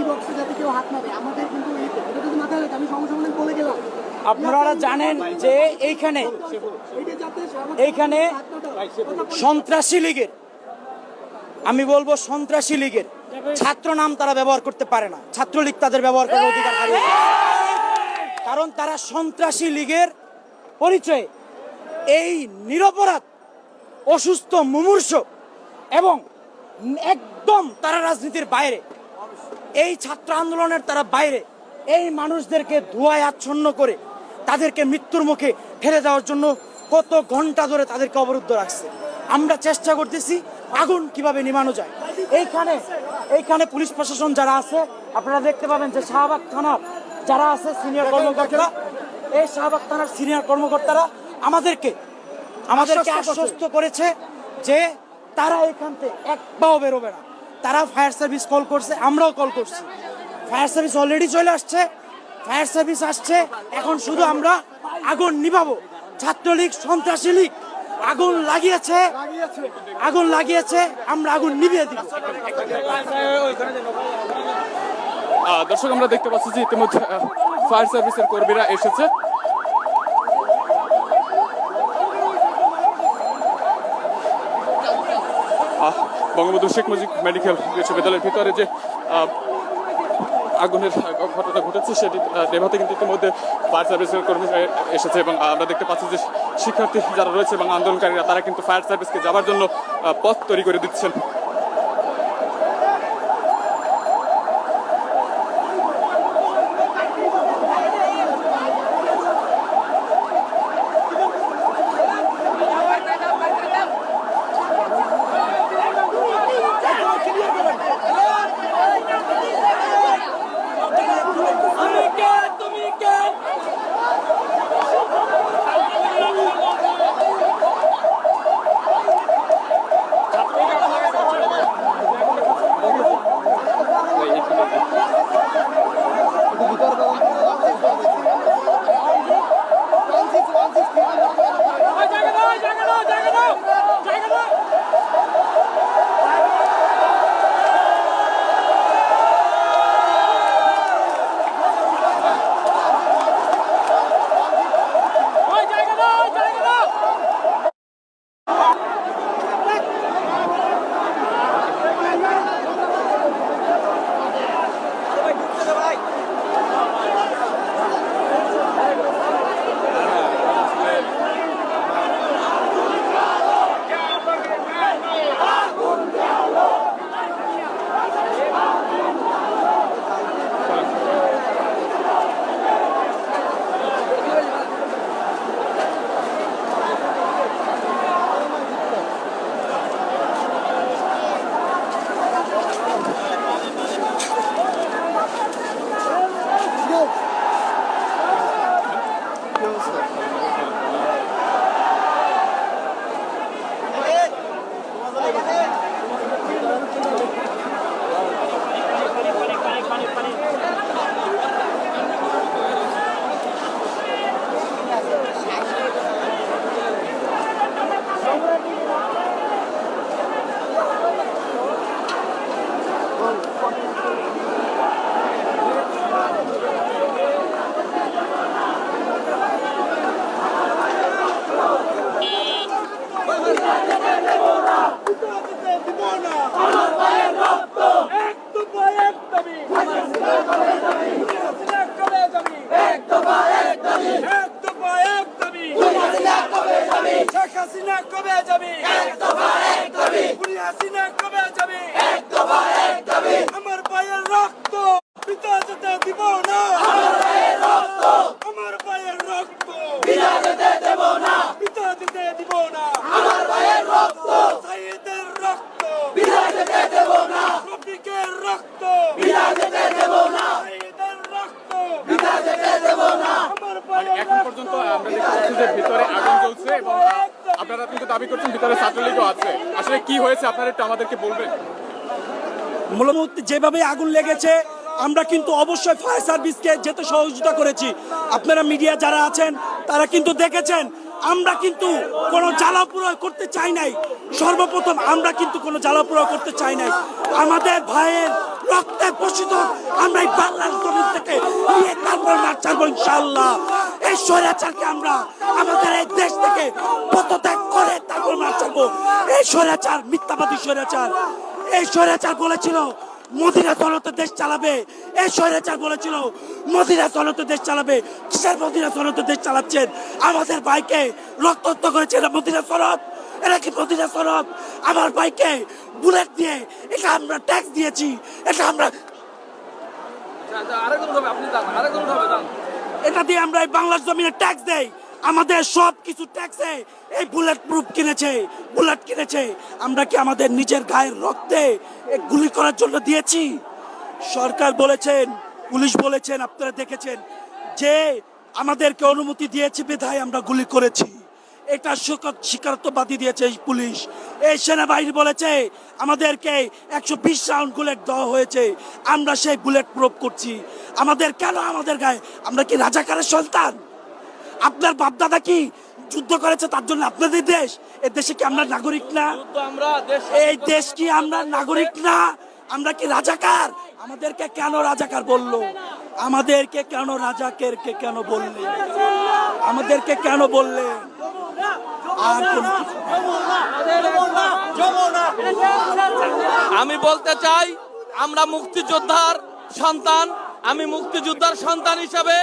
এই বক্সে যাতে কেউ হাত না দেয় আমাদের কিন্তু এটা যদি মাথায় রাখে আমি সঙ্গে বলে গেলাম। আপনারা জানেন যে এইখানে এইখানে। সন্ত্রাসী লীগের আমি বলব সন্ত্রাসী লীগের ছাত্র নাম তারা ব্যবহার করতে পারে না। ছাত্রলীগ তাদের ব্যবহার করার অধিকার হারিয়ে কারণ তারা সন্ত্রাসী লীগের পরিচয়ে এই নিরপরাধ অসুস্থ মুমূর্ষ এবং একদম তারা রাজনীতির বাইরে। এই ছাত্র আন্দোলনের তারা বাইরে। এই মানুষদেরকে ধোঁয়ায় আচ্ছন্ন করে তাদেরকে মৃত্যুর মুখে ফেলে দেওয়ার জন্য কত ঘণ্টা ধরে তাদেরকে অবরুদ্ধ রাখছে। আমরা চেষ্টা করতেছি আগুন কীভাবে নিমানো যায়। এইখানে এইখানে পুলিশ প্রশাসন যারা আছে আপনারা দেখতে পাবেন যে শাহবাগ থানার যারা আছে সিনিয়র কর্মকর্তারা এই শাহবাগ থানার সিনিয়র কর্মকর্তারা আমাদেরকে আমাদেরকে আশ্বস্ত করেছে যে তারা এখান থেকে এক পাও বেরোবে না। তারা ফায়ার সার্ভিস কল করছে আমরাও কল করছি। ফায়ার সার্ভিস অলরেডি চলে আসছে ফায়ার সার্ভিস আসছে এখন শুধু আমরা আগুন নিভাবো। ছাত্রলীগ সন্ত্রাসী লীগ আগুন লাগিয়েছে আগুন লাগিয়েছে আমরা আগুন নিভিয়ে দিব। দর্শক আমরা দেখতে পাচ্ছি যে ইতিমধ্যে ফায়ার সার্ভিসের কর্মীরা এসেছে। আহ, বঙ্গবন্ধু শেখ মুজিব মেডিকেল বিশ্ববিদ্যালয়ের ভিতরে যে আগুনের ঘটনা ঘটেছে, সেটি নেভাতে কিন্তু ইতিমধ্যে ফায়ার সার্ভিসের কর্মী এসেছে এবং আমরা দেখতে পাচ্ছি যে শিক্ষার্থী যারা রয়েছে এবং আন্দোলনকারীরা, তারা কিন্তু ফায়ার সার্ভিসকে যাওয়ার জন্য পথ তৈরি করে দিচ্ছেন। দাবি। এক দাবি। আমার পায়ের রক্ত আসলে কি হয়েছে? আপনারা একটু আমাদেরকে বলবেন। মূলত যেভাবে আগুন লেগেছে, আমরা কিন্তু অবশ্যই ফায়ার সার্ভিসকে যেতে সহযোগিতা করেছি। আপনারা মিডিয়া যারা আছেন, তারা কিন্তু দেখেছেন, আমরা কিন্তু কোনো জ্বালাপুরা করতে চাই নাই। সর্বপ্রথম আমরা কিন্তু কোনো জ্বালাপুরা করতে চাই নাই। আমাদের ভাইয়ের রক্তে পোষিত আমরা এই বাংলার জমিন থেকে নিয়ে তারপর মাঠ ছাড়বো ইনশাল্লাহ এই স্বৈরাচারকে আমরা আমাদের এই দেশ থেকে পদত্যাগ ছাড়বো এই স্বৈরাচার মিথ্যাবাদী স্বৈরাচার। এই স্বৈরাচার বলেছিল মদিনা চলতে দেশ চালাবে। এই স্বৈরাচার বলেছিল মদিনা চলতে দেশ চালাবে। কিসের মদিনা চলতে দেশ চালাচ্ছেন? আমাদের ভাইকে রক্তাক্ত করেছে এরা মদিনা চলত এরা কি মদিনা চলত আমার ভাইকে বুলেট দিয়ে এটা আমরা ট্যাক্স দিয়েছি। এটা আমরা এটা দিয়ে আমরা এই বাংলার জমিনে ট্যাক্স দেই। আমাদের সব কিছু ট্যাক্সে এই বুলেট প্রুফ কিনেছে বুলেট কিনেছে। আমরা কি আমাদের নিজের গায়ের রক্তে গুলি করার জন্য দিয়েছি? সরকার বলেছেন, পুলিশ বলেছেন, আপনারা দেখেছেন, যে আমাদেরকে অনুমতি দিয়েছে বিধায় আমরা গুলি করেছি। এটা স্বীকার- স্বীকারোক্তবাদী দিয়েছে এই পুলিশ। এই সেনাবাহিনী বলেছে, আমাদেরকে একশো বিশ রাউন্ড বুলেট দেওয়া হয়েছে। আমরা সেই বুলেট প্রুফ করছি। আমাদের কেন আমাদের গায়ে? আমরা কি রাজাকারের সন্তান? আপনার বাপদাদা কি যুদ্ধ করেছে তার জন্য আপনাদের দেশ? এ দেশে কি আমরা নাগরিক না? এই দেশ কি আমরা নাগরিক না? আমরা কি রাজাকার? আমাদেরকে কেন রাজাকার বলল? আমাদেরকে কেন রাজাকেরকে কেন বললে? আমাদেরকে কেন বললেন আর আমি বলতে চাই আমরা মুক্তিযোদ্ধার সন্তান আমি মুক্তিযোদ্ধার সন্তান হিসেবে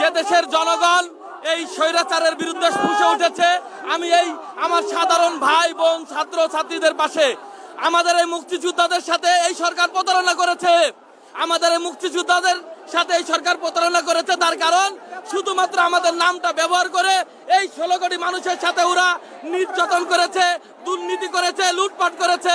যে দেশের জনগণ এই স্বৈরাচারের বিরুদ্ধে ফুসে উঠেছে, আমি এই আমার সাধারণ ভাই, বোন, ছাত্র, ছাত্রীদের পাশে, আমাদের এই মুক্তিযোদ্ধাদের সাথে এই সরকার প্রতারণা করেছে। আমাদের এই মুক্তিযোদ্ধাদের সাথে এই সরকার প্রতারণা করেছে, তার কারণ শুধুমাত্র আমাদের নামটা ব্যবহার করে এই ষোলো কোটি মানুষের সাথে ওরা নির্যাতন করেছে, দুর্নীতি করেছে, লুটপাট করেছে।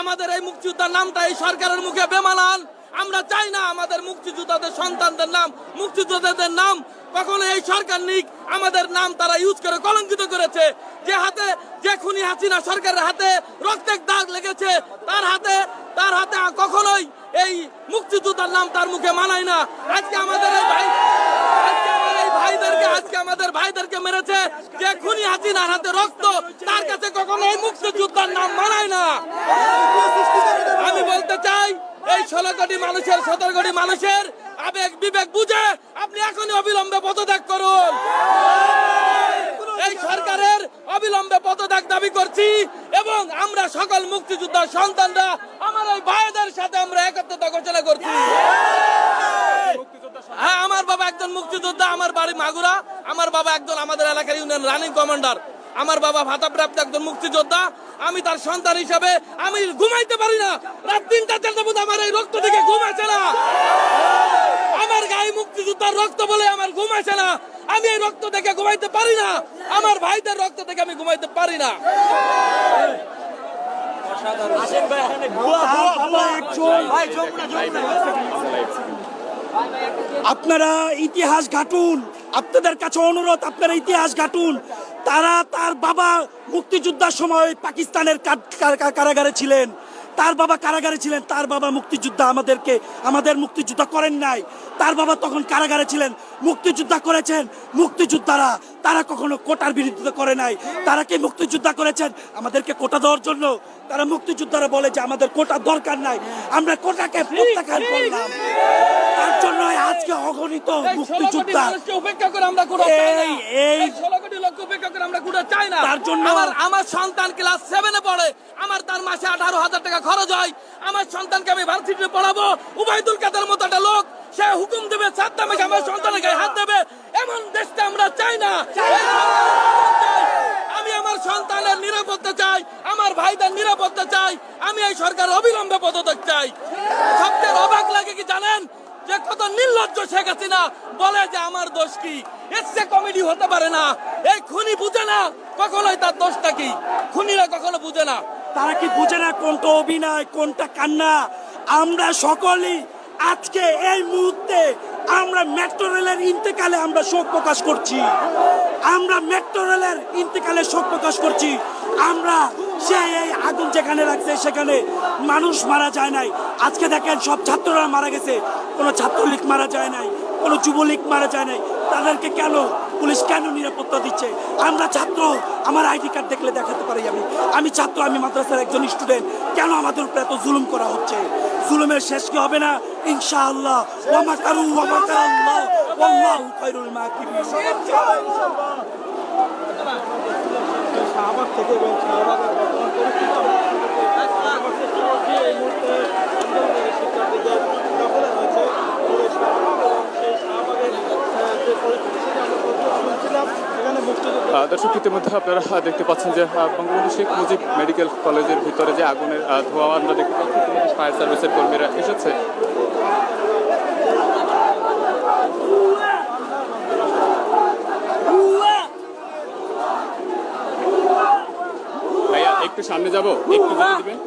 আমাদের এই মুক্তিযোদ্ধার নামটা এই সরকারের মুখে বেমানান। আমরা চাই না আমাদের মুক্তিযোদ্ধাদের সন্তানদের নাম, মুক্তিযোদ্ধাদের নাম কখনো এই সরকার নিক। আমাদের নাম তারা ইউজ করে, কলঙ্কিত করেছে। যে হাতে, যে খুনি হাসিনা সরকারের হাতে রক্তের দাগ লেগেছে, তার হাতে তার হাতে কখনোই এই মুক্তিযোদ্ধার নাম তার মুখে মানায় না। আজকে আমাদের এই ভাই আমি এই ষোলো কোটি মানুষের, সতেরো কোটি মানুষের আবেগ বিবেক বুঝে আপনি এখনই অবিলম্বে পদত্যাগ করুন। এই সরকারের অবিলম্বে পদত্যাগ দাবি করছি এবং আমরা সকল মুক্তিযোদ্ধার সন্তানরা, আমার এই ভাইদের সাথে আমরা একত্রতা ঘোষণা করছি। হ্যাঁ আমার বাবা একজন মুক্তিযোদ্ধা, আমার বাড়ি মাগুরা, আমার বাবা একজন আমাদের এলাকার ইউনিয়ন রানিং কমান্ডার। আমার বাবা ভাতাপ্রাপ্ত একজন মুক্তিযোদ্ধা আমি তার সন্তান হিসাবে আমি ঘুমাইতে পারি না। রাত তিনটা চারটা মধ্যে আমার এই রক্ত থেকে ঘুম আসে না। আমার গায়ে মুক্তিযোদ্ধার রক্ত বলে আমার ঘুম আসে না। আমি এই রক্ত দেখে ঘুমাইতে পারি না। আমার ভাইদের রক্ত থেকে আমি ঘুমাইতে পারি না। আপনারা ইতিহাস ঘাটুন। আপনাদের কাছে অনুরোধ আপনারা ইতিহাস ঘাটুন। তারা তার বাবা মুক্তিযোদ্ধার সময় পাকিস্তানের কারাগারে ছিলেন। তার বাবা কারাগারে ছিলেন তার বাবা মুক্তিযোদ্ধা আমাদেরকে আমাদের মুক্তিযোদ্ধা করেন নাই। তার বাবা তখন কারাগারে ছিলেন মুক্তিযোদ্ধা করেছেন মুক্তিযোদ্ধারা। তারা কখনো কোটার বিরোধিতা করে নাই। তারা কি মুক্তিযোদ্ধা করেছেন? আমাদেরকে কোটা দেওয়ার জন্য। তারা মুক্তিযোদ্ধারা বলে যে আমাদের কোটা দরকার নাই। আমরা কোটাকে প্রত্যাখ্যান করলাম। তার জন্য আজকে অগণিত মুক্তিযোদ্ধা উপেক্ষা করে আমরা কোটা এই- এই- এই ষোলো কোটি লোককে উপেক্ষা করে আমরা কোটা চাই না। তার জন্য- আমার সন্তান ক্লাস সেভেনে পড়ে। আমার তার মাসে আঠারো হাজার টাকা খরচ হয়। আমার সন্তানকে আমি ভার্সিটিতে পড়াবো। উবাইদুল কাদের মতো একটা লোক, সে হুকুম দেবে সাদ্দামে আমার সন্তানের গায়ে হাত দেবে। এমন দেশটা আমরা চাই না। আমি আমার সন্তানের নিরাপত্তা চাই, আমার ভাইদের নিরাপত্তা চাই, আমি এই সরকার অবিলম্বে পদত্যাগ চাই। সবচেয়ে অবাক লাগে কি জানেন? যে কত নির্লজ্জ শেখ হাসিনা বলে যে আমার দোষ কি? এর সে কমেডি হতে পারে না। এই খুনি বুঝে না কখনোই তার দোষটা কি? খুনিরা কখনো বুঝে না। তারা কি বুঝে না কোনটা অভিনয়, কোনটা কান্না? আমরা সকলেই আজকে এই মুহূর্তে আমরা মেট্রো রেলের ইন্তেকালে আমরা শোক প্রকাশ করছি। আমরা মেট্রো রেলের ইন্তেকালে শোক প্রকাশ করছি। আমরা সে এই আগুন যেখানে রাখছে সেখানে মানুষ মারা যায় নাই। আজকে দেখেন সব ছাত্ররা মারা গেছে। কোনো ছাত্রলীগ মারা যায় নাই, কোনো যুবলীগ মারা যায় নাই। তাদেরকে কেন পুলিশ কেন নিরাপত্তা দিচ্ছে? আমরা ছাত্র, আমার আইডি কার্ড দেখলে দেখাতে পারি আমি। আমি ছাত্র, আমি মাদ্রাসার একজন স্টুডেন্ট কেন আমাদের উপরে এত জুলুম করা হচ্ছে? জুলুমের শেষ কি হবে না? ইনশাআল্লাহ। ওয়ামা থেকে এবং শাহবাগের বর্তমান এই মুহূর্তে শিক্ষার্থীদের দখলে রয়েছে পুরো শাহবাগ এবং সেই শাহবাগের আহ, যে পরিস্থিতি সেটা আমরা প্রথমে শুনছিলাম এখানে মুক্তিযুদ্ধ আহ, দর্শক, ইতিমধ্যে আপনারা দেখতে পাচ্ছেন যে বঙ্গবন্ধু শেখ মুজিব মেডিকেল কলেজের ভিতরে যে আগুনের ধোয়া, আমরা দেখতে পাচ্ছি ফায়ার সার্ভিসের কর্মীরা এসেছে। একটু সামনে যাব? একটু দিবেন?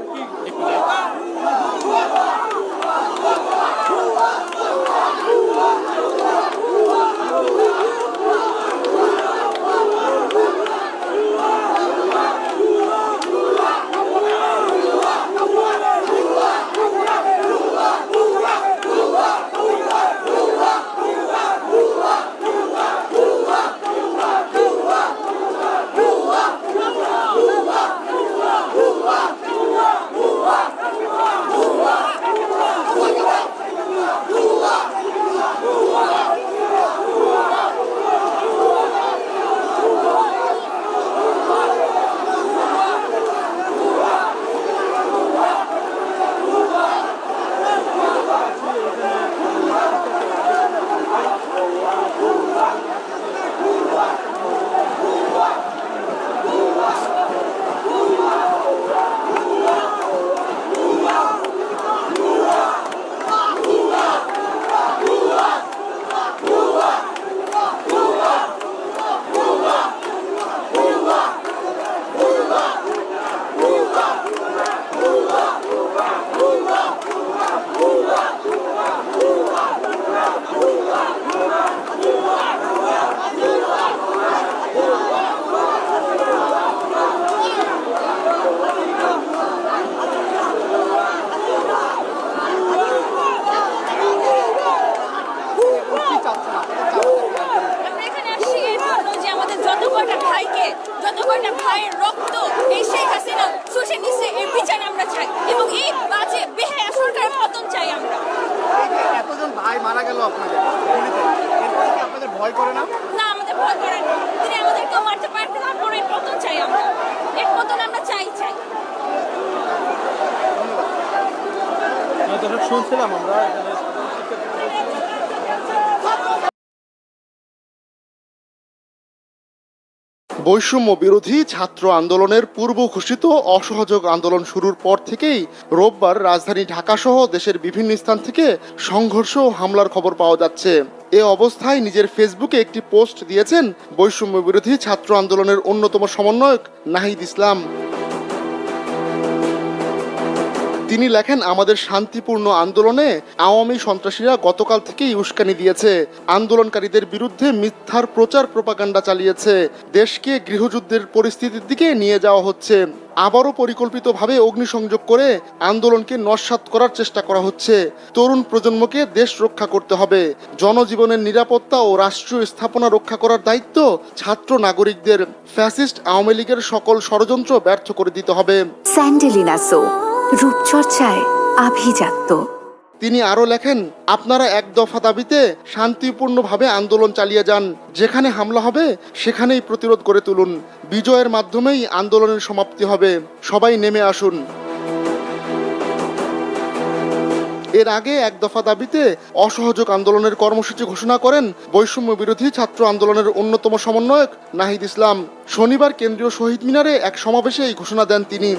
শুনছিলাম আমরা বৈষম্য বিরোধী ছাত্র আন্দোলনের পূর্ব ঘোষিত অসহযোগ আন্দোলন শুরুর পর থেকেই রোববার রাজধানী ঢাকাসহ দেশের বিভিন্ন স্থান থেকে সংঘর্ষ ও হামলার খবর পাওয়া যাচ্ছে। এ অবস্থায় নিজের ফেসবুকে একটি পোস্ট দিয়েছেন বৈষম্য বিরোধী ছাত্র আন্দোলনের অন্যতম সমন্বয়ক নাহিদ ইসলাম। তিনি লেখেন, আমাদের শান্তিপূর্ণ আন্দোলনে আওয়ামী সন্ত্রাসীরা গতকাল থেকেই উস্কানি দিয়েছে। আন্দোলনকারীদের বিরুদ্ধে মিথ্যার প্রচার প্রপাগান্ডা চালিয়েছে। দেশকে গৃহযুদ্ধের পরিস্থিতির দিকে নিয়ে যাওয়া হচ্ছে। আবারও পরিকল্পিতভাবে অগ্নিসংযোগ করে আন্দোলনকে নস্যাৎ করার চেষ্টা করা হচ্ছে। তরুণ প্রজন্মকে দেশ রক্ষা করতে হবে। জনজীবনের নিরাপত্তা ও রাষ্ট্রীয় স্থাপনা রক্ষা করার দায়িত্ব ছাত্র নাগরিকদের। ফ্যাসিস্ট আওয়ামী লীগের সকল ষড়যন্ত্র ব্যর্থ করে দিতে হবে। স্যান্ডেলিনা সো রূপচর্চায় আভিজাত্য। তিনি আরও লেখেন, আপনারা এক দফা দাবিতে শান্তিপূর্ণভাবে আন্দোলন চালিয়ে যান। যেখানে হামলা হবে, সেখানেই প্রতিরোধ করে তুলুন। বিজয়ের মাধ্যমেই আন্দোলনের সমাপ্তি হবে। সবাই নেমে আসুন। এর আগে এক দফা দাবিতে অসহযোগ আন্দোলনের কর্মসূচি ঘোষণা করেন বৈষম্য বিরোধী ছাত্র আন্দোলনের অন্যতম সমন্বয়ক নাহিদ ইসলাম। শনিবার কেন্দ্রীয় শহীদ মিনারে এক সমাবেশে এই ঘোষণা দেন তিনি।